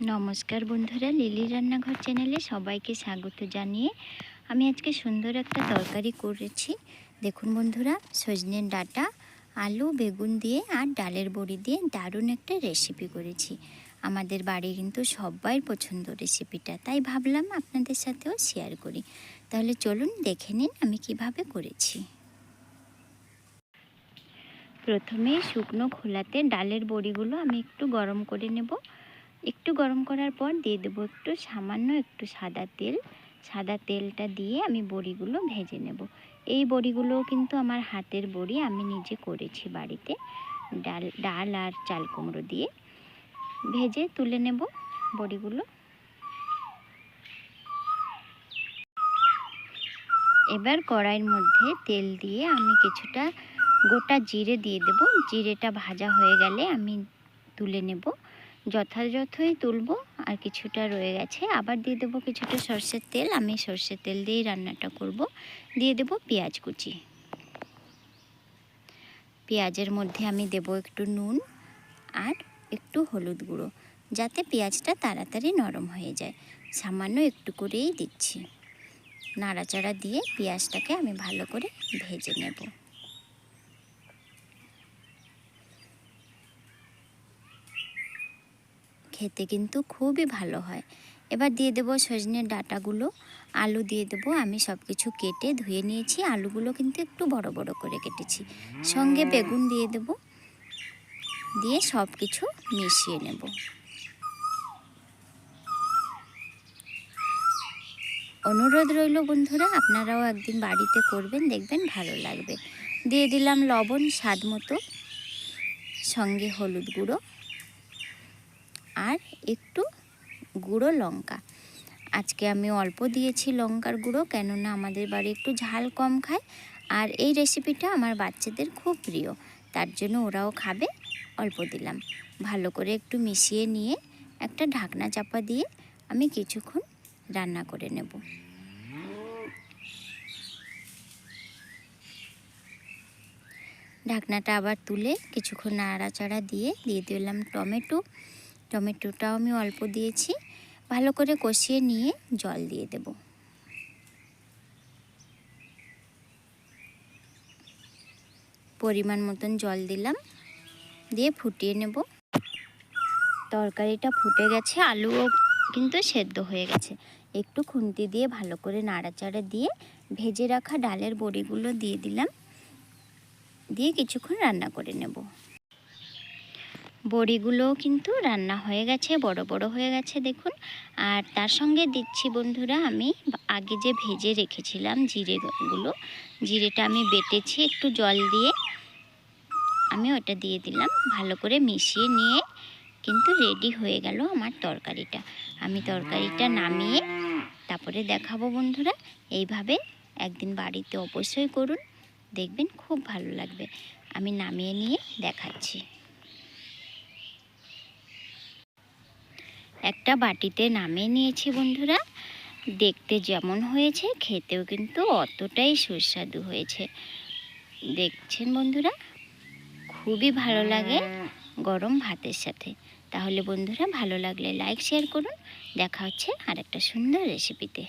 নমস্কার বন্ধুরা, লিলি রান্নাঘর চ্যানেলে সবাইকে স্বাগত জানিয়ে আমি আজকে সুন্দর একটা তরকারি করেছি। দেখুন বন্ধুরা সজনের ডাঁটা, আলু, বেগুন দিয়ে আর ডালের বড়ি দিয়ে দারুণ একটা রেসিপি করেছি। আমাদের বাড়ি কিন্তু সবাই পছন্দ রেসিপিটা তাই ভাবলাম আপনাদের সাথেও শেয়ার করি। তাহলে চলুন দেখে নিন আমি কীভাবে করেছি। প্রথমে শুকনো খোলাতে ডালের বড়িগুলো আমি একটু গরম করে নেব। একটু গরম করার পর দিয়ে দেবো একটু সামান্য একটু সাদা তেল। সাদা তেলটা দিয়ে আমি বড়িগুলো ভেজে নেব। এই বড়িগুলো কিন্তু আমার হাতের বড়ি, আমি নিজে করেছি বাড়িতে। ডাল ডাল আর চাল কুমড়ো দিয়ে। ভেজে তুলে নেব বড়িগুলো। এবার কড়াইয়ের মধ্যে তেল দিয়ে আমি কিছুটা গোটা জিরে দিয়ে দেব। জিরেটা ভাজা হয়ে গেলে আমি তুলে নেব। যথাযথই তুলবো, আর কিছুটা রয়ে গেছে। আবার দিয়ে দেবো কিছুটা সর্ষের তেল। আমি সর্ষের তেল দিয়েই রান্নাটা করব। দিয়ে দেব পেঁয়াজ কুচি। পেঁয়াজের মধ্যে আমি দেব একটু নুন আর একটু হলুদ গুঁড়ো, যাতে পেঁয়াজটা তাড়াতাড়ি নরম হয়ে যায়। সামান্য একটু করেই দিচ্ছি। নাড়াচাড়া দিয়ে পেঁয়াজটাকে আমি ভালো করে ভেজে নেব। খেতে কিন্তু খুবই ভালো হয়। এবার দিয়ে দেবো সজনের ডাটাগুলো। আলু দিয়ে দেবো। আমি সব কিছু কেটে ধুয়ে নিয়েছি। আলুগুলো কিন্তু একটু বড় বড় করে কেটেছি। সঙ্গে বেগুন দিয়ে দেব। দিয়ে সব কিছু মিশিয়ে নেব। অনুরোধ রইল বন্ধুরা, আপনারাও একদিন বাড়িতে করবেন, দেখবেন ভালো লাগবে। দিয়ে দিলাম লবণ স্বাদ মতো। সঙ্গে হলুদ গুঁড়ো। আর একটু গুঁড়ো লঙ্কা। আজকে আমি অল্প দিয়েছি লঙ্কার গুঁড়ো, কেননা আমাদের বাড়ি একটু ঝাল কম খায়। আর এই রেসিপিটা আমার বাচ্চাদের খুব প্রিয়, তার জন্য ওরাও খাবে, অল্প দিলাম। ভালো করে একটু মিশিয়ে নিয়ে একটা ঢাকনা চাপা দিয়ে আমি কিছুক্ষণ রান্না করে নেব। ঢাকনাটা আবার তুলে কিছুক্ষণ নাড়াচাড়া দিয়ে দিয়ে দিলাম টমেটো। টমেটোটাও আমি অল্প দিয়েছি। ভালো করে কষিয়ে নিয়ে জল দিয়ে দেব। পরিমাণ মতন জল দিলাম। দিয়ে ফুটিয়ে নেব। তরকারিটা ফুটে গেছে, আলুও কিন্তু সেদ্ধ হয়ে গেছে। একটু খুন্তি দিয়ে ভালো করে নাড়াচাড়া দিয়ে ভেজে রাখা ডালের বড়িগুলো দিয়ে দিলাম। দিয়ে কিছুক্ষণ রান্না করে নেব। বড়িগুলো কিন্তু রান্না হয়ে গেছে, বড় বড় হয়ে গেছে দেখুন। আর তার সঙ্গে দিচ্ছি বন্ধুরা আমি আগে যে ভেজে রেখেছিলাম জিরেগুলো, জিরেটা আমি বেটেছি একটু জল দিয়ে। আমি ওটা দিয়ে দিলাম ভালো করে মিশিয়ে নিয়ে কিন্তু রেডি হয়ে গেল আমার তরকারিটা। আমি তরকারিটা নামিয়ে তারপরে দেখাবো বন্ধুরা, এইভাবে একদিন বাড়িতে অবশ্যই করুন, দেখবেন খুব ভালো লাগবে। আমি নামিয়ে নিয়ে দেখাচ্ছি। একটা বাটিতে নামিয়ে নিয়েছি বন্ধুরা। দেখতে যেমন হয়েছে, খেতেও কিন্তু অতটাই সুস্বাদু হয়েছে। দেখছেন বন্ধুরা? খুবই ভালো লাগে গরম ভাতের সাথে। তাহলে বন্ধুরা ভালো লাগলে লাইক, শেয়ার করুন। দেখা হচ্ছে আর একটা সুন্দর রেসিপিতে।